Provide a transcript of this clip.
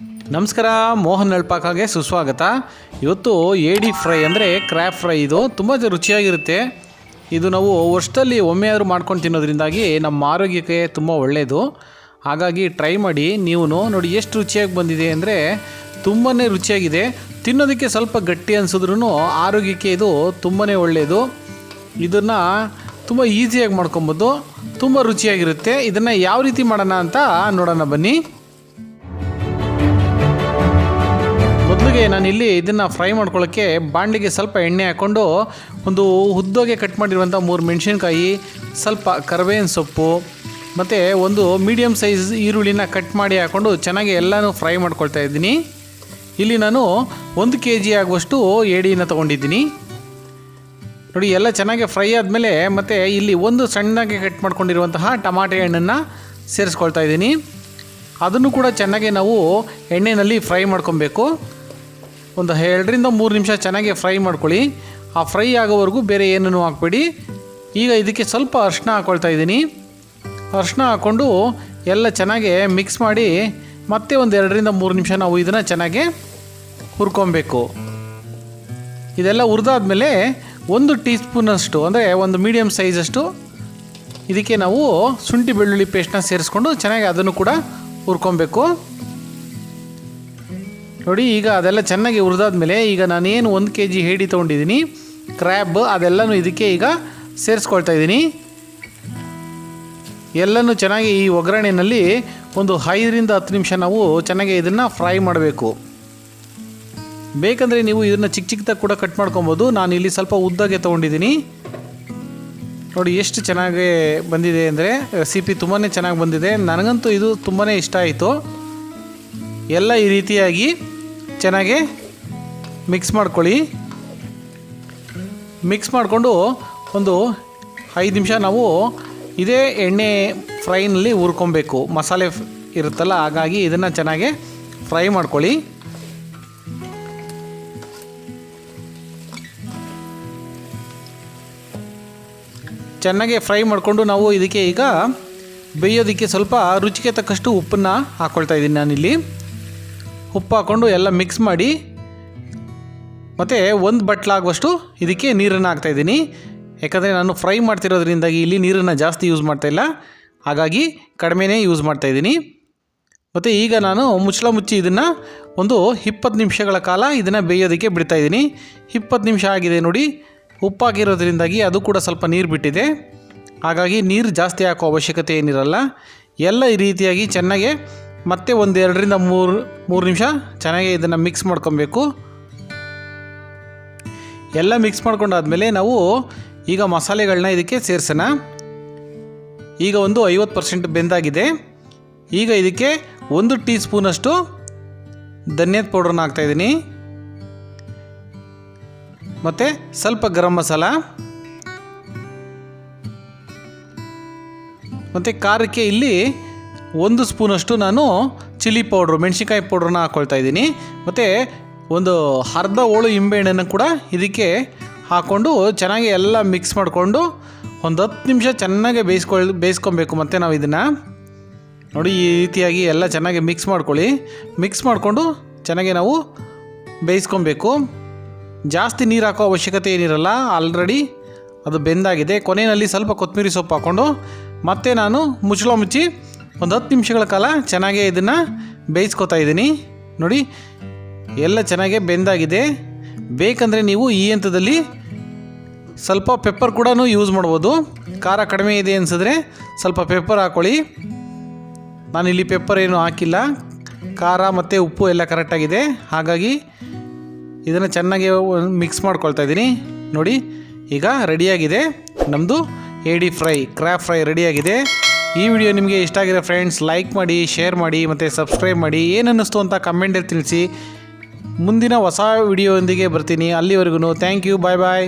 ನಮಸ್ಕಾರ, ಮೋಹನ್ ಅಳ್ಪಾಕಾಗೆ ಸುಸ್ವಾಗತ. ಇವತ್ತು ಏಡಿ ಫ್ರೈ ಅಂದರೆ ಕ್ರ್ಯಾಪ್ ಫ್ರೈ ಇದು. ತುಂಬ ರುಚಿಯಾಗಿರುತ್ತೆ. ಇದು ನಾವು ವರ್ಷದಲ್ಲಿ ಒಮ್ಮೆ ಆದರೂ ಮಾಡ್ಕೊಂಡು ತಿನ್ನೋದ್ರಿಂದಾಗಿ ನಮ್ಮ ಆರೋಗ್ಯಕ್ಕೆ ತುಂಬ ಒಳ್ಳೆಯದು ಹಾಗಾಗಿ ಟ್ರೈ ಮಾಡಿ ನೀವು ನೋಡಿ ಎಷ್ಟು ರುಚಿಯಾಗಿ ಬಂದಿದೆ ಅಂದರೆ ತುಂಬಾ ರುಚಿಯಾಗಿದೆ. ತಿನ್ನೋದಕ್ಕೆ ಸ್ವಲ್ಪ ಗಟ್ಟಿ ಅನಿಸಿದ್ರೂ ಆರೋಗ್ಯಕ್ಕೆ ಇದು ತುಂಬಾ ಒಳ್ಳೆಯದು ಇದನ್ನು ತುಂಬ ಈಸಿಯಾಗಿ ಮಾಡ್ಕೊಬೋದು. ತುಂಬ ರುಚಿಯಾಗಿರುತ್ತೆ. ಇದನ್ನು ಯಾವ ರೀತಿ ಮಾಡೋಣ ಅಂತ ನೋಡೋಣ ಬನ್ನಿ. ಮೊದಲಿಗೆ ಇಲ್ಲಿ ಇದನ್ನು ಫ್ರೈ ಮಾಡ್ಕೊಳ್ಳೋಕ್ಕೆ ಬಾಣಲಿಗೆ ಸ್ವಲ್ಪ ಎಣ್ಣೆ ಹಾಕ್ಕೊಂಡು ಒಂದು ಉದ್ದೋಗೆ ಕಟ್ ಮಾಡಿರುವಂಥ ಮೂರು ಮೆಣಸಿನ್ಕಾಯಿ, ಸ್ವಲ್ಪ ಕರ್ಬೇವಿನ ಸೊಪ್ಪು, ಮತ್ತು ಒಂದು ಮೀಡಿಯಮ್ ಸೈಜ್ ಈರುಳ್ಳಿನ ಕಟ್ ಮಾಡಿ ಹಾಕ್ಕೊಂಡು ಚೆನ್ನಾಗಿ ಎಲ್ಲನೂ ಫ್ರೈ ಮಾಡ್ಕೊಳ್ತಾ ಇದ್ದೀನಿ. ಇಲ್ಲಿ ನಾನು ಒಂದು ಕೆ ಜಿ ಆಗುವಷ್ಟು ಏಡಿನ ತೊಗೊಂಡಿದ್ದೀನಿ. ನೋಡಿ, ಎಲ್ಲ ಚೆನ್ನಾಗಿ ಫ್ರೈ ಆದಮೇಲೆ ಮತ್ತು ಇಲ್ಲಿ ಒಂದು ಸಣ್ಣಗೆ ಕಟ್ ಮಾಡ್ಕೊಂಡಿರುವಂತಹ ಟಮಾಟೆ ಹಣ್ಣನ್ನು ಸೇರಿಸ್ಕೊಳ್ತಾ ಇದ್ದೀನಿ. ಅದನ್ನು ಕೂಡ ಚೆನ್ನಾಗಿ ನಾವು ಎಣ್ಣೆಯಲ್ಲಿ ಫ್ರೈ ಮಾಡ್ಕೊಬೇಕು. ಒಂದು ಎರಡರಿಂದ ಮೂರು ನಿಮಿಷ ಚೆನ್ನಾಗಿ ಫ್ರೈ ಮಾಡ್ಕೊಳ್ಳಿ. ಆ ಫ್ರೈ ಆಗೋವರೆಗೂ ಬೇರೆ ಏನೂ ಹಾಕ್ಬೇಡಿ. ಈಗ ಇದಕ್ಕೆ ಸ್ವಲ್ಪ ಅರ್ಶಿನ ಹಾಕ್ಕೊಳ್ತಾ ಇದ್ದೀನಿ. ಅರ್ಶಿನ ಹಾಕ್ಕೊಂಡು ಎಲ್ಲ ಚೆನ್ನಾಗಿ ಮಿಕ್ಸ್ ಮಾಡಿ ಮತ್ತೆ ಒಂದು ಎರಡರಿಂದ ಮೂರು ನಿಮಿಷ ನಾವು ಇದನ್ನು ಚೆನ್ನಾಗಿ ಹುರ್ಕೊಬೇಕು. ಇದೆಲ್ಲ ಹುರಿದಾದ್ಮೇಲೆ ಒಂದು ಟೀ ಸ್ಪೂನಷ್ಟು ಅಂದರೆ ಒಂದು ಮೀಡಿಯಮ್ ಸೈಜಷ್ಟು ಇದಕ್ಕೆ ನಾವು ಶುಂಠಿ ಬೆಳ್ಳುಳ್ಳಿ ಪೇಸ್ಟ್ನ ಸೇರಿಸ್ಕೊಂಡು ಚೆನ್ನಾಗಿ ಅದನ್ನು ಕೂಡ ಹುರ್ಕೊಬೇಕು. ನೋಡಿ, ಈಗ ಅದೆಲ್ಲ ಚೆನ್ನಾಗಿ ಹುರಿದಾದ್ಮೇಲೆ ಈಗ ನಾನೇನು ಒಂದು ಕೆ ಜಿ ಹೇಡಿ ತೊಗೊಂಡಿದ್ದೀನಿ ಕ್ರ್ಯಾಬ್ ಅದೆಲ್ಲನೂ ಇದಕ್ಕೆ ಈಗ ಸೇರಿಸ್ಕೊಳ್ತಾ ಇದ್ದೀನಿ ಎಲ್ಲನೂ ಚೆನ್ನಾಗಿ ಈ ಒಗ್ಗರಣೆಯಲ್ಲಿ ಒಂದು ಐದರಿಂದ ಹತ್ತು ನಿಮಿಷ ನಾವು ಚೆನ್ನಾಗಿ ಇದನ್ನು ಫ್ರೈ ಮಾಡಬೇಕು. ಬೇಕಂದರೆ ನೀವು ಇದನ್ನು ಚಿಕ್ಕ ಚಿಕ್ಕದಾಗಿ ಕೂಡ ಕಟ್ ಮಾಡ್ಕೊಬೋದು. ನಾನು ಇಲ್ಲಿ ಸ್ವಲ್ಪ ಉದ್ದಾಗೆ ತೊಗೊಂಡಿದ್ದೀನಿ ನೋಡಿ, ಎಷ್ಟು ಚೆನ್ನಾಗಿ ಬಂದಿದೆ ಅಂದರೆ ರೆಸಿಪಿ ತುಂಬಾ ಚೆನ್ನಾಗಿ ಬಂದಿದೆ. ನನಗಂತೂ ಇದು ತುಂಬಾ ಇಷ್ಟ ಆಯಿತು. ಎಲ್ಲ ಈ ರೀತಿಯಾಗಿ ಚೆನ್ನಾಗಿ ಮಿಕ್ಸ್ ಮಾಡ್ಕೊಳ್ಳಿ. ಮಿಕ್ಸ್ ಮಾಡಿಕೊಂಡು ಒಂದು ಐದು ನಿಮಿಷ ನಾವು ಇದೇ ಎಣ್ಣೆ ಫ್ರೈನಲ್ಲಿ ಹುರ್ಕೊಬೇಕು. ಮಸಾಲೆ ಇರುತ್ತಲ್ಲ, ಹಾಗಾಗಿ ಇದನ್ನು ಚೆನ್ನಾಗಿ ಫ್ರೈ ಮಾಡ್ಕೊಳ್ಳಿ. ಚೆನ್ನಾಗಿ ಫ್ರೈ ಮಾಡಿಕೊಂಡು ನಾವು ಇದಕ್ಕೆ ಈಗ ಬೇಯೋದಕ್ಕೆ ಸ್ವಲ್ಪ ರುಚಿಗೆ ತಕ್ಕಷ್ಟು ಉಪ್ಪನ್ನು ಹಾಕ್ಕೊಳ್ತಾ ಇದ್ದೀನಿ ನಾನಿಲ್ಲಿ. ಉಪ್ಪು ಹಾಕ್ಕೊಂಡು ಎಲ್ಲ ಮಿಕ್ಸ್ ಮಾಡಿ, ಮತ್ತು ಒಂದು ಬಟ್ಲಾಗುವಷ್ಟು ಇದಕ್ಕೆ ನೀರನ್ನು ಹಾಕ್ತಾಯಿದ್ದೀನಿ ಯಾಕಂದರೆ ನಾನು ಫ್ರೈ ಮಾಡ್ತಿರೋದ್ರಿಂದಾಗಿ ಇಲ್ಲಿ ನೀರನ್ನು ಜಾಸ್ತಿ ಯೂಸ್ ಮಾಡ್ತಾಯಿಲ್ಲ ಹಾಗಾಗಿ ಕಡಿಮೆನೇ ಯೂಸ್ ಮಾಡ್ತಾಯಿದ್ದೀನಿ ಮತ್ತು ಈಗ ನಾನು ಮುಚ್ಚಳ ಮುಚ್ಚಿ ಇದನ್ನು ಒಂದು ಇಪ್ಪತ್ತು ನಿಮಿಷಗಳ ಕಾಲ ಇದನ್ನು ಬೇಯೋದಕ್ಕೆ ಬಿಡ್ತಾಯಿದ್ದೀನಿ ಇಪ್ಪತ್ತು ನಿಮಿಷ ಆಗಿದೆ ನೋಡಿ ಉಪ್ಪಾಗಿರೋದ್ರಿಂದಾಗಿ ಅದು ಕೂಡ ಸ್ವಲ್ಪ ನೀರು ಬಿಟ್ಟಿದೆ. ಹಾಗಾಗಿ ನೀರು ಜಾಸ್ತಿ ಹಾಕೋ ಅವಶ್ಯಕತೆ ಏನಿರಲ್ಲ. ಎಲ್ಲ ಈ ರೀತಿಯಾಗಿ ಚೆನ್ನಾಗಿ ಮತ್ತೆ ಒಂದು ಎರಡರಿಂದ ಮೂರು ಮೂರು ನಿಮಿಷ ಚೆನ್ನಾಗಿ ಇದನ್ನು ಮಿಕ್ಸ್ ಮಾಡ್ಕೊಬೇಕು. ಎಲ್ಲ ಮಿಕ್ಸ್ ಮಾಡ್ಕೊಂಡಾದ್ಮೇಲೆ ನಾವು ಈಗ ಮಸಾಲೆಗಳನ್ನ ಇದಕ್ಕೆ ಸೇರಿಸೋಣ. ಈಗ ಒಂದು ಐವತ್ತು ಪರ್ಸೆಂಟ್ ಬೆಂದಾಗಿದೆ. ಈಗ ಇದಕ್ಕೆ ಒಂದು ಟೀ ಸ್ಪೂನಷ್ಟು ಧನ್ಯದ ಪೌಡ್ರನ್ನ ಹಾಕ್ತಾಯಿದ್ದೀನಿ ಮತ್ತು ಸ್ವಲ್ಪ ಗರಂ ಮಸಾಲ. ಮತ್ತು ಖಾರಕ್ಕೆ ಇಲ್ಲಿ ಒಂದು ಸ್ಪೂನಷ್ಟು ನಾನು ಚಿಲ್ಲಿ ಪೌಡ್ರು, ಮೆಣಸಿನ್ಕಾಯಿ ಪೌಡ್ರನ್ನ ಹಾಕ್ಕೊಳ್ತಾ ಇದ್ದೀನಿ. ಮತ್ತು ಒಂದು ಅರ್ಧ ಹೋಳು ಇಂಬೆಹಣ್ಣನ್ನು ಕೂಡ ಇದಕ್ಕೆ ಹಾಕ್ಕೊಂಡು ಚೆನ್ನಾಗಿ ಎಲ್ಲ ಮಿಕ್ಸ್ ಮಾಡಿಕೊಂಡು ಒಂದು ಹತ್ತು ನಿಮಿಷ ಚೆನ್ನಾಗಿ ಬೇಯಿಸ್ಕೊಳ್, ಬೇಯಿಸ್ಕೊಬೇಕು ಮತ್ತು ನಾವು ಇದನ್ನು. ನೋಡಿ, ಈ ರೀತಿಯಾಗಿ ಎಲ್ಲ ಚೆನ್ನಾಗಿ ಮಿಕ್ಸ್ ಮಾಡ್ಕೊಳ್ಳಿ. ಮಿಕ್ಸ್ ಮಾಡಿಕೊಂಡು ಚೆನ್ನಾಗಿ ನಾವು ಬೇಯಿಸ್ಕೊಬೇಕು. ಜಾಸ್ತಿ ನೀರು ಹಾಕೋ ಅವಶ್ಯಕತೆ ಏನಿರಲ್ಲ, ಆಲ್ರೆಡಿ ಅದು ಬೆಂದಾಗಿದೆ. ಕೊನೆಯಲ್ಲಿ ಸ್ವಲ್ಪ ಕೊತ್ತಂಬರಿ ಸೊಪ್ಪು ಹಾಕ್ಕೊಂಡು ಮತ್ತೆ ನಾನು ಮುಚ್ಚಳ ಮುಚ್ಚಿ ಒಂದು ಹತ್ತು ನಿಮಿಷಗಳ ಕಾಲ ಚೆನ್ನಾಗೇ ಇದನ್ನು ಬೇಯಿಸ್ಕೊತಾ ಇದ್ದೀನಿ. ನೋಡಿ, ಎಲ್ಲ ಚೆನ್ನಾಗೇ ಬೆಂದಾಗಿದೆ. ಬೇಕಂದರೆ ನೀವು ಈ ಹಂತದಲ್ಲಿ ಸ್ವಲ್ಪ ಪೆಪ್ಪರ್ ಕೂಡ ಯೂಸ್ ಮಾಡ್ಬೋದು. ಖಾರ ಕಡಿಮೆ ಇದೆ ಅನಿಸಿದ್ರೆ ಸ್ವಲ್ಪ ಪೆಪ್ಪರ್ ಹಾಕ್ಕೊಳ್ಳಿ ಇಲ್ಲಿ ಪೆಪ್ಪರ್ ಏನು ಹಾಕಿಲ್ಲ. ಖಾರ ಮತ್ತು ಉಪ್ಪು ಎಲ್ಲ ಕರೆಕ್ಟಾಗಿದೆ ಹಾಗಾಗಿ ಇದನ್ನು ಚೆನ್ನಾಗಿ ಮಿಕ್ಸ್ ಮಾಡ್ಕೊಳ್ತಾ ಇದ್ದೀನಿ. ನೋಡಿ, ಈಗ ರೆಡಿಯಾಗಿದೆ ನಮ್ಮದು ಏಡಿ ಫ್ರೈ ಕ್ರ್ಯಾಪ್ ಫ್ರೈ ರೆಡಿಯಾಗಿದೆ ಈ ವಿಡಿಯೋ ನಿಮಗೆ ಇಷ್ಟ ಆಗಿರೋ ಫ್ರೆಂಡ್ಸ್ ಲೈಕ್ ಮಾಡಿ ಶೇರ್ ಮಾಡಿ ಮತ್ತು ಸಬ್ಸ್ಕ್ರೈಬ್ ಮಾಡಿ ಏನನ್ನಿಸ್ತು ಅಂತ ಕಮೆಂಟಲ್ಲಿ ತಿಳಿಸಿ. ಮುಂದಿನ ಹೊಸ ವಿಡಿಯೋದೊಂದಿಗೆ ಬರ್ತೀನಿ. ಅಲ್ಲಿವರೆಗೂ ಥ್ಯಾಂಕ್ ಯು ಬಾಯ್ ಬಾಯ್